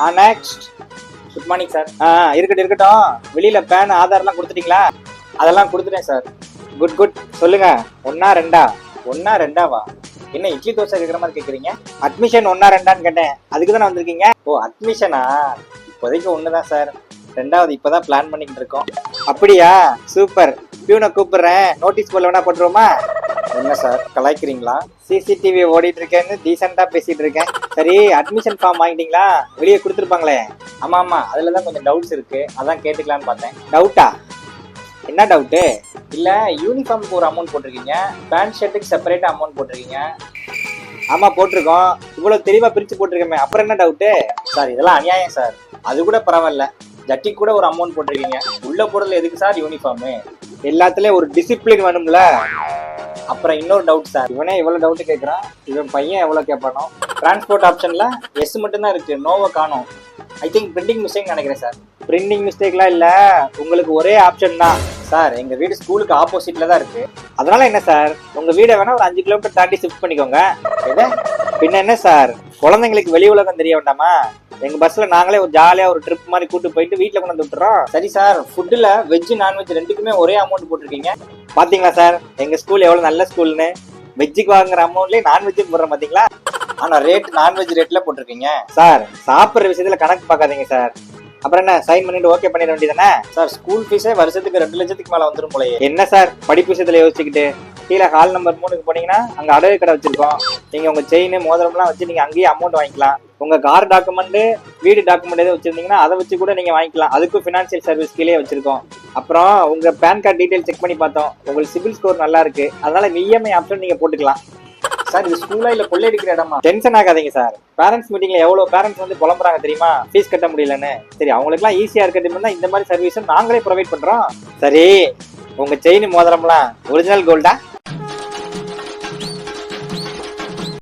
ஆ next good morning sir ஆ இருக்கட்டும் இருக்கட்டும். வெளியில பேன் ஆதார்லாம் கொடுத்துட்டீங்களா? அதெல்லாம் கொடுத்துட்டேன் சார் குட் குட் சொல்லுங்க. ஒன்னா ரெண்டா? ஒன்னா ரெண்டாவா? என்ன இட்லி தோசை கேட்குற மாதிரி கேட்குறீங்க அட்மிஷன் ஒன்னா ரெண்டான்னு கேட்டேன். அதுக்கு தானே வந்திருக்கீங்க? ஓ அட்மிஷனா இப்போதைக்கு ஒன்று தான் சார் ரெண்டாவது இப்போதான் பிளான் பண்ணிக்கிட்டு இருக்கோம். அப்படியா? சூப்பர். பியூனை கூப்பிடுறேன். நோட்டீஸ் போர்டில் வேணா போட்டுருவோமா? என்ன சார் கலாய்க்கிறீங்களா? சிசிடிவி ஓடிட்டு இருக்கேன்னு டீசெண்டா பேசிட்டு இருக்கேன் சரி அட்மிஷன் ஃபார்ம் வாங்கிட்டீங்களா? வெளியே கொடுத்துருப்பாங்களே. ஆமா ஆமா அதுல தான் கொஞ்சம் டவுட்ஸ் இருக்கு. அதான் கேட்டுக்கலான்னு பார்த்தேன். டவுட்டா என்ன டவுட்டு இல்ல யூனிஃபார்முக்கு ஒரு அமௌண்ட் போட்டிருக்கீங்க. பேண்ட் ஷர்ட்டுக்கு செப்பரேட்டாக அமௌண்ட் போட்டிருக்கீங்க. ஆமா போட்டிருக்கோம். இவ்வளவு தெளிவா பிரிச்சு போட்டிருக்கோமே. அப்புறம் என்ன டவுட்டு சார் இதெல்லாம் அநியாயம் சார். அது கூட பரவாயில்ல. ஜட்டி கூட ஒரு அமௌண்ட் போட்டிருக்கீங்க. உள்ள போடுறதுல எதுக்கு சார் யூனிஃபார்மு எல்லாத்துலயும் ஒரு டிசிப்ளின் வேணும்ல. அப்புறம் இன்னொரு டவுட் சார் இவனே இவ்வளவு டவுட் கேட்கறான் இவன் பையன் எவ்வளவு கேட்பானோ டிரான்ஸ்போர்ட் ஆப்ஷன்ல எஸ் மட்டும் தான் இருக்கு. நோவை காணும். ஐ திங்க் பிரிண்டிங் மிஸ்டேக் நினைக்கிறேன் சார் பிரிண்டிங் மிஸ்டேக்லாம் இல்ல. உங்களுக்கு ஒரே ஆப்ஷன் தான். சார் எங்க வீடு ஸ்கூலுக்கு ஆப்போசிட்ல தான் இருக்கு. அதனால என்ன சார் உங்க வீடை வேணா ஒரு அஞ்சு கிலோமீட்டர் தாண்டி ஷிஃப்ட் பண்ணிக்கோங்க. எது? பின்ன என்ன சார் குழந்தைங்களுக்கு வெளி உலகம் தெரிய வேண்டாமா? எங்க பஸ்ல நாங்களே ஒரு ஜாலியா ஒரு ட்ரிப் மாதிரி கூட்டு போயிட்டு வீட்டுல கொண்டு வந்து விட்டுறோம். சரி சார் ஃபுட்டுல வெஜ் நான்வெஜ் ரெண்டுக்குமே ஒரே அமௌண்ட் போட்டிருக்கீங்க. பாத்தீங்களா சார்? எங்க ஸ்கூல் எவ்வளவு நல்ல ஸ்கூல்னு வெஜ்ஜுக்கு வாங்குற அமௌண்ட்லயே நான்வெஜ்ஜுக்கு போடுறோம் பாத்தீங்களா? ஆனா ரேட் நான்வெஜ் ரேட்ல போட்டிருக்கீங்க. சார் சாப்பிடுற விஷயத்துல கணக்கு பார்க்காதீங்க சார். அப்புறம் என்ன சைன் பண்ணிட்டு ஓகே பண்ணிட வேண்டியதானே சார் ஸ்கூல் ஃபீஸே வருஷத்துக்கு ரெண்டு லட்சத்துக்கு மேல வந்துரும் போலயே. என்ன சார் படிப்பு விஷயத்துல யோசிச்சுக்கிட்டு? கீழே ஹால் நம்பர் மூணுக்கு போனீங்கன்னா அங்க அடகு கடை வச்சிருக்கோம். நீங்க உங்க செயின் மோதிரம்லாம் வச்சு நீங்க அங்கேயே அமௌண்ட் வாங்கிக்கலாம். உங்க கார் டாக்குமெண்ட் வீடு டாக்குமெண்ட் எதுவும் வச்சிருந்தீங்கன்னா அதை வச்சு கூட நீங்க வாங்கிக்கலாம். அதுக்கும் ஃபினான்ஷியல் சர்வீஸ் கீழே வச்சிருக்கோம். அப்புறம் உங்க பேன் கார்டு டீட்டெயில் செக் பண்ணி பார்த்தோம். உங்களுக்கு சிபில் ஸ்கோர் நல்லா இருக்கு. அதனால இஎம்ஐ ஆப்ஷன் நீங்க போட்டுக்கலாம். சார் இது ஸ்கூலா இல்ல கொள்ளையடிக்கிற இடமா? டென்ஷன் ஆகாதீங்க சார். பேரண்ட்ஸ் மீட்டிங்ல எவ்வளவு பேரண்ட்ஸ் வந்து புலம்புறாங்க தெரியுமா? ஃபீஸ் கட்ட முடியலன்னு. சரி அவங்களுக்குலாம் ஈஸியா இருக்கிறது தான் இந்த மாதிரி சர்வீஸும் நாங்களே ப்ரொவைட் பண்றோம். சரி உங்க செயின் மோதிரம்லாம் ஒரிஜினல் கோல்டா